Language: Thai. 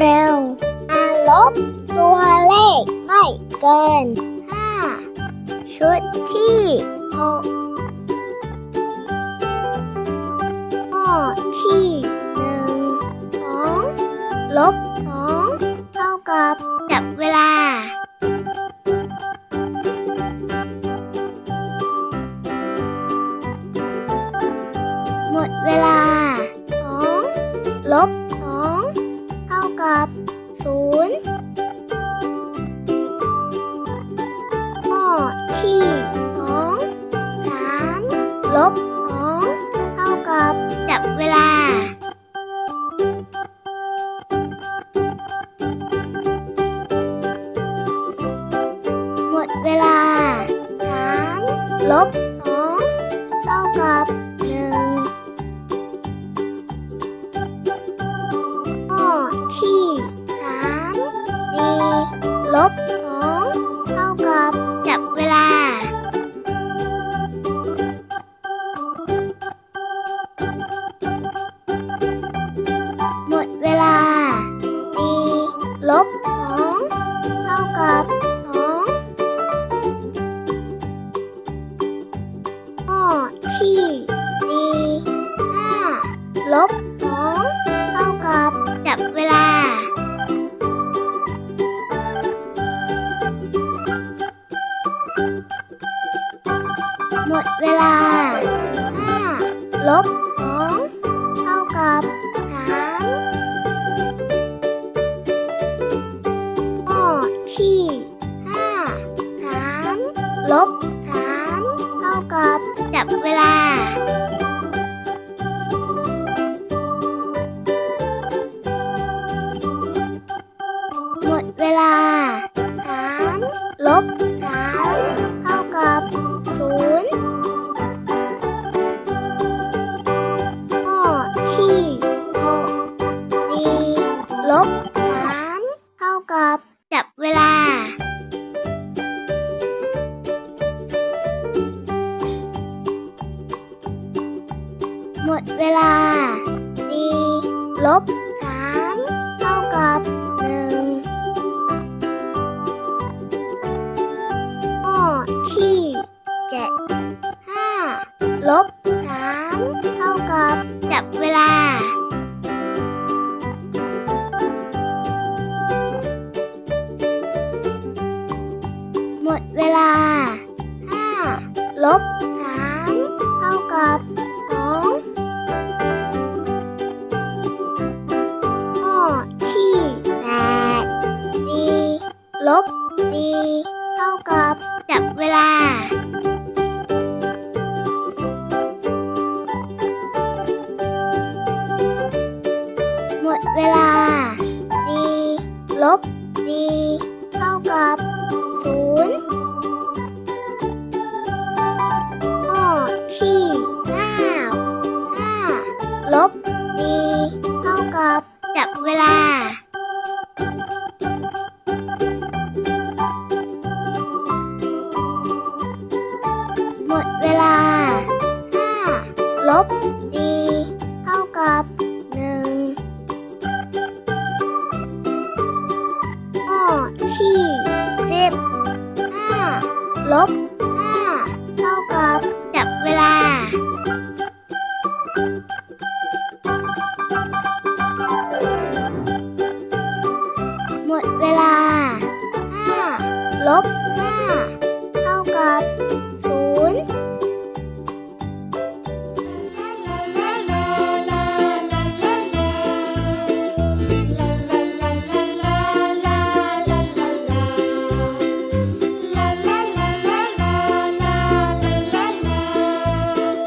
เร็วอาลบตัวเลขไม่เกินห้าชุดที่หกข้อที่หนึ่งสองลบสองเท่ากับจับเวลาหมดเวลาสองลบ ลบสองเท่ากับหนึ่งข้อที่สามสี่ลบ จับเวลา หมดเวลาห้าลบสองเท่ากับ ลบสามเท่ากับศูนย์ข้อที่หกสี่ลบสามเท่ากับจับเวลาหมดเวลาสี่ลบ บสามเท่ากับจับเวลา หมดเวลาห้าลบาสี่ลบสี่เท่ากับศูนย์ข้อที่ห้าห้าลบสี่เท่ากับจับเวลาหมดเวลาห้าลบสี่เท่ากับ ลบห้าเท่ากับจับเวลาหมดเวลาห้าลบห้า